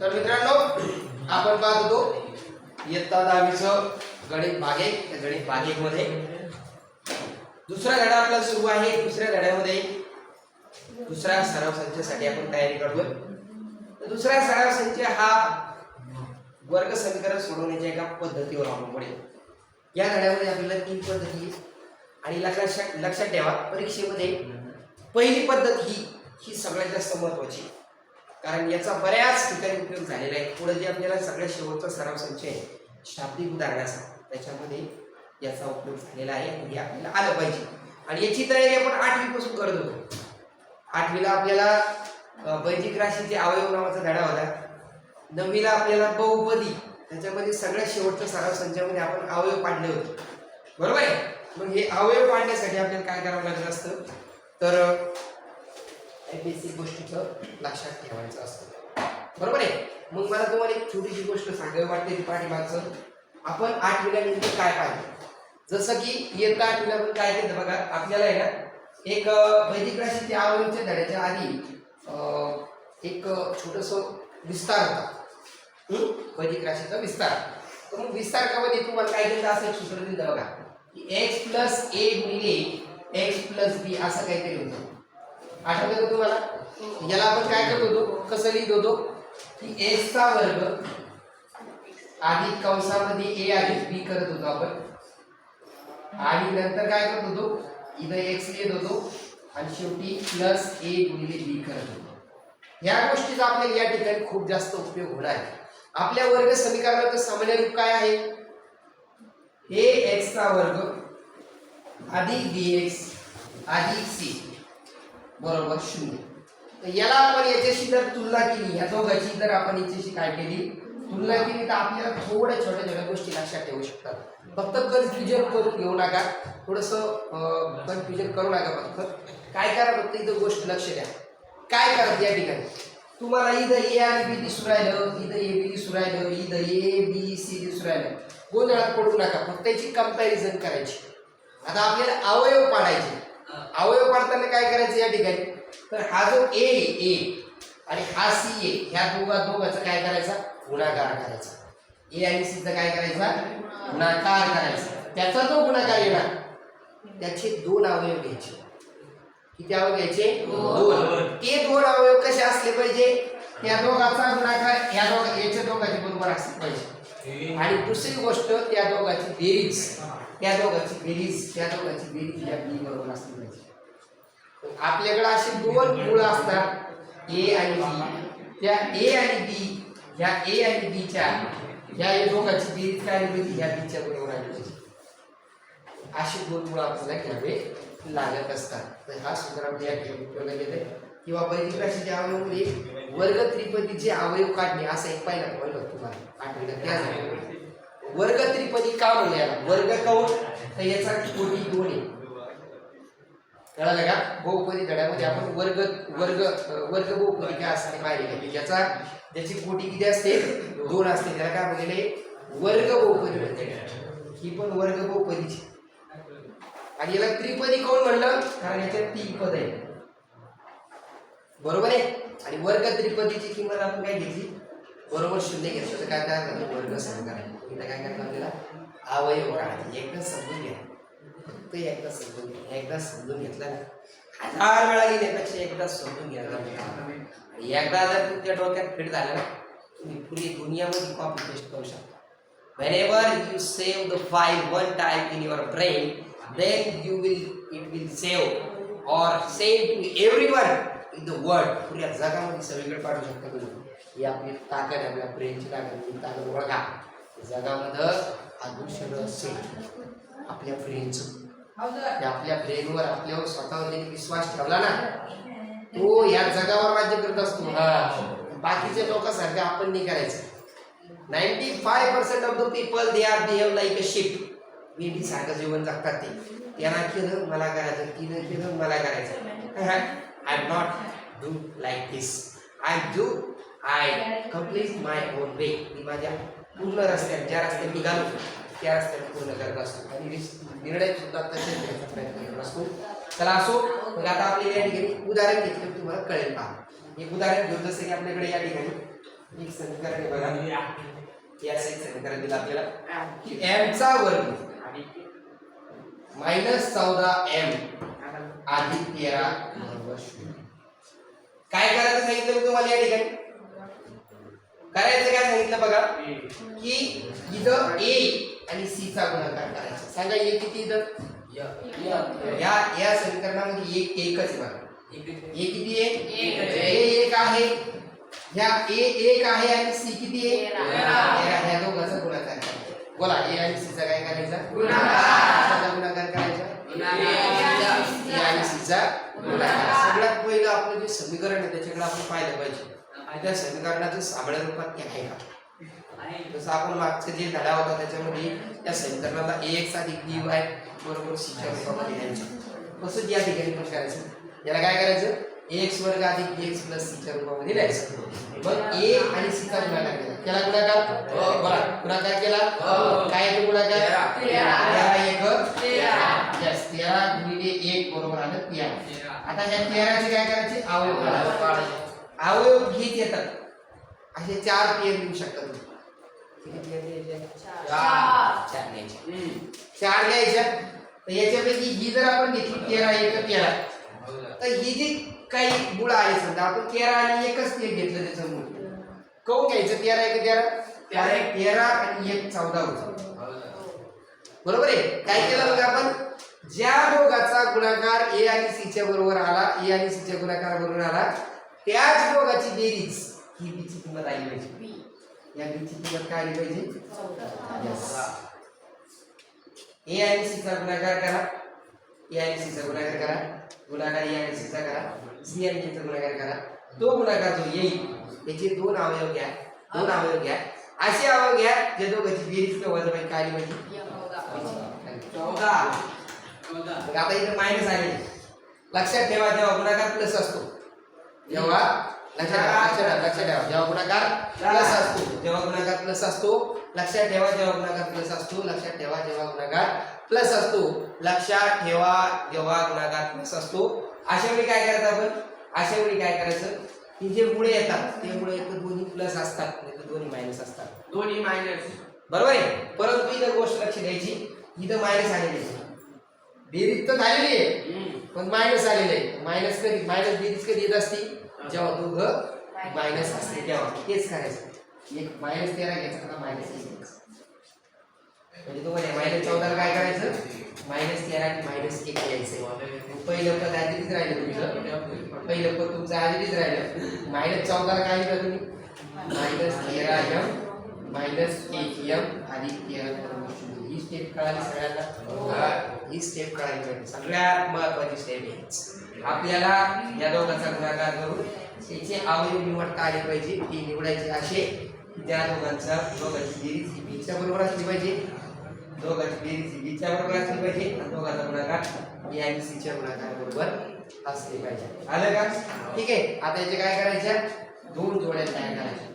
तर मित्रांनो आपण पाहत होतो इयत्ता दहावीचं गणित भाग एक गणित भाग एक मध्ये दुसरा धडा आपला सुरू आहे. दुसऱ्या धड्यामध्ये दुसऱ्या सराव संचासाठी आपण तयारी करतोय. तर दुसरा सराव संच हा वर्ग समीकरण सोडवण्याच्या एका पद्धतीवर अवलंबून आहे. या धड्यामध्ये आपल्याला तीन पद्धती आणि लक्षात लक्षात ठेवा परीक्षेमध्ये पहिली पद्धत ही ही सगळ्यात जास्त महत्वाची कारण याचा बऱ्याच ठिकाणी उपयोग झालेला आहे. पुढे जे आपल्याला सगळ्यात शेवटचा सराव संच आहे शाब्दिक उदाहरणाचा. त्याच्यामध्ये याचा उपयोग झालेला आहे हे आपल्याला आलं पाहिजे. आणि याची तयारी आपण आठवीपासून करत होतो. आठवीला आपल्याला वैदिक राशीचे अवयव नावाचा धडा होता. नववीला आपल्याला बहुपदी. त्याच्यामध्ये सगळ्यात शेवटच्या सराव संचामध्ये आपण अवयव पाडले होते. बरोबर आहे? मग हे अवयव पाडण्यासाठी आपल्याला काय करावं लागत असतं? तर बेसिक गोष्टीचं लक्षात ठेवायचं असतं. बरोबर आहे? मग मला तुम्हाला एक छोटीशी गोष्ट सांगावी वाटते ती पाठीमागचं. आपण आठवीला नेमकं काय पाहिजे जसं की इयत्ता आठवीला आपण काय केलं बघा? आपल्याला आहे ना एक अं, वैदिक राशीच्या आवडीच्या धड्याच्या आधी एक छोटस विस्तार होता. वैदिक राशीचा विस्तार. तर मग विस्तारकामध्ये तुम्हाला काय केलं असं एक सूत्र दिलं बघा. की एक्स प्लस ए गुणिले एक्स प्लस बी असं काहीतरी होतं. आठवत का तुम्हाला? याला आपण काय करत होतो? कसं लिहित होतो? की एक्सचा वर्ग अधिक कंसामध्ये ए अधिक बी करत होतो आपण. आणि नंतर काय करत होतो? इथं एक्स लिहित होतो. आणि शेवटी प्लस ए गुणिले बी करत होतो. या गोष्टीचा आपल्याला या ठिकाणी खूप जास्त उपयोग होणार आहे. आपल्या वर्ग समीकरणाचं सामान्य रूप काय आहे? ए एक्सचा वर्ग अधिक बी एक्स अधिक सी बरोबर शून्य. तर याला आपण याच्याशी जर तुलना केली या दोघांची जर आपण याच्याशी काय केली तुलना केली तर आपल्याला थोड्या छोट्या छोट्या गोष्टी लक्षात ठेवू शकतात. फक्त कन्फ्युजन करून घेऊ नका. थोडंसं कन्फ्युजन करू नका फक्त. काय करा फक्त इथं गोष्ट लक्ष द्या. काय करा या ठिकाणी? तुम्हाला इथं ए आणि बी दिसू राहिलं इथं ए बी दिसू राहिलं इथं ए बी सी दिसू राहिलं. गोंधळात पडू नका. फक्त याची कंपॅरिझन करायची. आता आपल्याला अवयव पाडायचे. अवयव पाडताना काय करायचं या ठिकाणी? तर हा जो ए ए आणि हा सी ए ह्या दोघा दोघांचा काय करायचा? गुणाकार करायचा. ए आणि सीचा काय करायचा? गुणाकार करायचा. त्याचा जो गुणाकार येणार त्याचे दोन अवयव घ्यायचे. किती अवयव घ्यायचे? दोन. ते दोन अवयव कसे असले पाहिजे? त्या दोघाचा गुणाकार या दोघा याच्या दोघांच्या बरोबर असले पाहिजे. आणि दुसरी गोष्ट त्या दोघांची बेरीज. त्या दोघांची बेरीज त्या दोघांची बेरीज या बी बरोबर असली पाहिजे. आपल्याकडे असे दोन मुळं असतात ए आणि बी त्या ए आणि बी ह्या ए आणि बीच्या ह्या या दोघांची बेरीज काय आली पाहिजे ह्या बीच्या बरोबर आली पाहिजे अशी दोन मुळं आपल्याला घ्यावे लागत असतात. तर हा सुद्धा आपण या ठिकाणी उपयोगात येते किंवा बैदिक अवयव वर्ग त्रिपदीचे अवयव काढणे असं एक पहिला पॉईंट तुम्हाला. आठवलं त्या वर्ग त्रिपदी का म्हणलं याला वर्ग काऊन तर याचा कोटी दोन आहे. कळालं का? बहुपदी धड्यामध्ये आपण वर्ग वर्ग वर्ग बहुपदी काय असते पाहिजे ज्याचा ज्याची कोटी किती असते? दोन असते. त्याला काय म्हणजे वर्ग बहुपदी म्हणते. ही पण वर्ग बहुपदीची. आणि याला त्रिपदी कोण म्हणलं कारण याच्यात तीन पद आहे बरोबर आहे? आणि वर्ग त्रिपदीची किंमत आपण काय घेतली? बरोबर शून्य घेतलं. तर काय काय वर्ग वर्ग आहे इथं काय करतो आपल्याला? अवयव काढायचे म्हणजे एकदा समजून घ्या. फक्त एकदा समजून घ्या. एकदा समजून घेतलं ना हजार वेळा लिहिण्यापेक्षा एकदा समजून घ्यायला म्हणजे आणि एकदा जर तुमच्या डोक्यात फिट झालं ना तुम्ही पुरी दुनियामध्ये कॉपी पेस्ट करू शकता. Whenever you save the file one time in your brain then you will it will save or save to everyone in the world. पुऱ्या जगामध्ये सगळीकडे पाठवू शकता तुम्ही. ही आपली ताकद आपल्या ब्रेनची ताकद ही ताकद ओळखा. जगामध्ये अदृश्य रहस्य आपल्या ब्रेनचं आपल्या ब्रेनवर आपल्यावर स्वतःवर विश्वास ठेवला ना तो या जगावर राज्य करत असतो. बाकीच्या लोकांसारखं आपण नाही करायचं. Ninety five percent of the people they are behave like a sheep मेंढी सारखं जीवन जगतात ते. त्यांना केलं मला करायचं. तिनं केलं मला करायचं. I am not do like this I do I complete my own way मी माझ्या पूर्ण रस्त्यात ज्या रस्त्यात निघालो त्या रस्त्यात पूर्ण करत असतो. आणि निर्णय सुद्धा तसेच घ्यायचा प्रयत्न करत असतो. चला असो मग आता आपल्याला या ठिकाणी उदाहरण घेतलं तुम्हाला कळेल पहा. एक उदाहरण घेऊ जसं की आपल्याकडे या ठिकाणी एक समीकरण बघा. याचं एक समीकरण दिलं आपल्याला. की एमचा चा वर्ग मायनस चौदा एम अधिक तेरा बरोबर शून्य. काय करायचं सांगितलं तुम्हाला या ठिकाणी? करायचं काय सांगितलं बघा? की इथं ए आणि सी चा गुणाकार करायचा. सांगा ए किती इथं? या. या समीकरणामध्ये एक एकच आहे बघा. ए किती आहे? ए आहे. एक आहे. ह्या ए एक आहे आणि सी किती आहे. ह्या दोघांचा गुणाकार करायचा. बोला ए आणि सी चा काय करायचा? गुणाकार. करायचा? गुणाकार. ए आणि सी चा गुणाकार. सगळ्यात पहिलं आपलं जे समीकरण आहे त्याच्याकडे आपण पाहिलं पाहिजे. आणि त्या समीकरणाचं साबळ्या रूपात ते आहे का? जसं आपण मागचं जे धडा होता त्याच्यामध्ये त्या समीकरणाला ए एक्स अधिक बी वाय बरोबर सीच्या रूपामध्ये लिहायचं. तसंच या ठिकाणी पण करायचं. याला काय करायचं? ए एक्स वर्ग अधिक बी एक्स प्लस सीच्या रूपामध्ये लिहायचं. मग ए आणि सीचा गुणाकार केला. केला गुणाकार? हो. बरा गुणाकार केला? हो. काय येतो गुणाकार? एक. तेरा. गुणिले एक बरोबर आलं तेरा. आता ह्या तेराचे काय करायचे? काढायचे. अवयव घेत येतात. असे चार पेर लिहू शकता तुम्ही किती पेर लिहायचे? चार घ्यायचे चार घ्यायच्या. तर याच्यापैकी ही जर आपण घेतली तेरा एक तेरा. तर ही जी काही गुळ आहे समजा आपण तेरा आणि एकच ते घेतलं त्याचं मूळ कहून घ्यायचं? तेरा एक तेरा? तेरा एक. तेरा आणि एक चौदा होतं. बरोबर आहे? काय केलं बघा आपण? ज्या दोघाचा गुणाकार ए आणि सी च्या बरोबर आला ए आणि सी च्या गुणाकार बरोबर आला त्याच दोघाची बेरीज ही बीची किंमत आली पाहिजे. या बीची किंमत काय आली पाहिजे. ए आणि सी चा गुणाकार करा. ए आणि सी चा गुणाकार करा. गुणाकार ए आणि सी चा करा. सी आणि चा गुणाकार करा. तो गुणाकार जो येईल त्याचे दोन अवयव घ्या. दोन अवयव घ्या. असे अवयव घ्या जे दोघांची बेरीज किंवा वजाबाकी काय आली पाहिजे? चौदा. मग आता इथे मायनस आले. लक्षात ठेवा जेव्हा गुणाकार प्लस असतो जेव्हा लक्षात ठेवा लक्षात ठेवा लक्षात ठेवा. जेव्हा गुणाकार प्लस असतो जेव्हा गुणाकार प्लस असतो लक्षात ठेवा जेव्हा गुणाकार प्लस असतो लक्षात ठेवा जेव्हा गुणाकार प्लस असतो. लक्षात ठेवा जेव्हा गुणाकार प्लस असतो. अशा वेळी काय करायचं आपण? अशा वेळी काय करायचं? की जे मुळे येतात ते मुळे एक दोन्ही प्लस असतात नाही तर दोन्ही मायनस असतात. दोन्ही मायनस बरोबर आहे? परंतु इथं गोष्ट लक्ष द्यायची. इथं मायनस आलेली बेरीज तर झालेली आहे. पण मायनस आलेले आहे. मायनस कधी? मायनस बेरीज कधी येत असती? जेव्हा दोघं मायनस असते तेव्हा. तेच करायचं. एक मायनस तेरा घ्यायचा मायनस एक म्हणजे तुम्हाला मायनस चौदाला काय करायचं? मायनस तेरा आणि मायनस एक घ्यायचं. पहिलं पद आधीच राहिलं तुमचं. पहिलं पद तुमचं आधीच राहिलं. मायनस चौदाला काय लिहिलं तुम्ही? मायनस तेरा एम मायनस एक एम अधिक तेरा. ही स्टेप कळाली सगळ्यांना? ही स्टेप पाहिजे सगळ्यात महत्वाची स्टेप आहे. आपल्याला या दोघांचा गुणाकार करून त्याचे अवयव निवडता आले पाहिजे ती निवडायची असे त्या दोघांचा दोघांची बेरीज ही बीच्या बरोबर असली पाहिजे. दोघांची बेरीज ही बीच्या बरोबर असली पाहिजे. आणि दोघांचा गुणाकार ए आणि सीच्या गुणाकार बरोबर असले पाहिजे. आलं का? ठीक आहे. आता याचे काय करायच्या दोन जोड्या तयार करायच्या.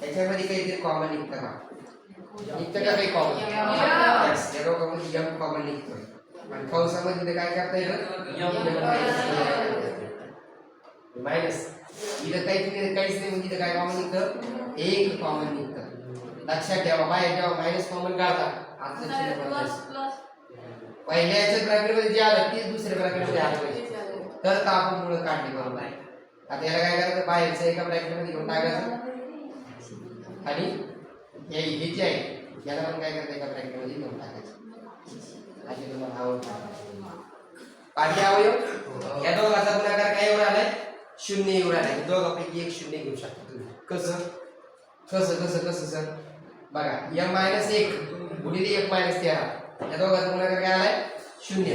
त्याच्यामध्ये काहीतरी कॉमन निघतं का? निघतं का काही कॉमन या दोघांमध्ये कॉमन निघतोय. आणि कंसामध्ये ते काय करता येतं मायनस. इथं काहीच नाही काहीच नाही म्हणजे इथं काय कॉमन निघतं? एक कॉमन निघतं. लक्षात ठेवा बाहेर जेव्हा मायनस कॉमन काढता. आतलं चिन्ह बदलायचं. पहिल्या याच्या ब्रॅकेटमध्ये जे आलं तेच दुसऱ्या ब्रॅकेटमध्ये आलं पाहिजे. तर आपण मुळे काढली बरोबर आहे. आता याला काय करायचं? बाहेरचं एका ब्रॅकेटमध्ये घेऊन टाकायचं. आणि हे हे जे आहे याला पण काय करायचं एका ब्रॅकेटमध्ये घेऊन टाकायचं असे तुम्हाला आवडतं पाठी अवयव या दोघांचा गुणाकार काय एवढा आलाय शून्य एवढा आलाय दोघांपैकी एक शून्य घेऊ शकता तुम्ही. कसं? कसं कसं कसं सर? बघा एम मायनस एक गुणिले एक मायनस तेरा. या दोघांचा गुणाकार काय आलाय? शून्य.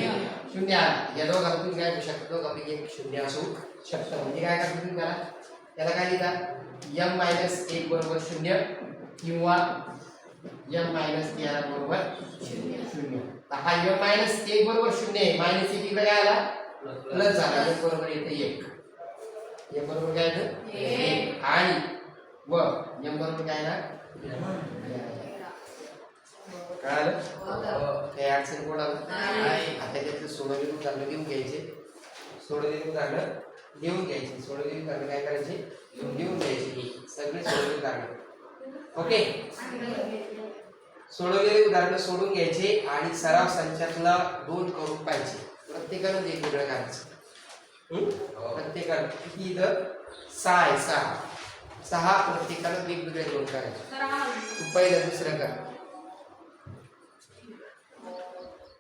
शून्य आला. या दोघांना तुम्ही काय घेऊ शकता? दोघांपैकी एक शून्य असू शकतं. म्हणजे काय करता तुम्ही मला त्याला काय लिहिता? एम मायनस एक बरोबर शून्य किंवा एम मायनस तेरा बरोबर शून्य. तर हा एम मायनस एक बरोबर शून्य आहे. मायनस एक इकडे काय आला प्लस झाला. एक बरोबर येते एक. एक बरोबर काय येतं. आणि व एम बरोबर काय ना कळालं काही अडचण नाही. आता त्याचं उदाहरणं देऊन घ्यायचे. सोडवलेलं उदाहरणं लिहून घ्यायची. सोडवलेली उदाहरणं काय करायची? लिहून घ्यायची. सगळे सोडवलेली उदाहरणं ओके? सोडवलेली उदाहरणं सोडून घ्यायचे आणि सराव संचातला दोन करून पाहिजे. प्रत्येकानं वेगवेगळं करायचं. हम्म? प्रत्येकानं. किती इथं? सहा आहे सहा. सहा प्रत्येकानं वेगवेगळे दोन करायचे. पहिलं दुसरं कर.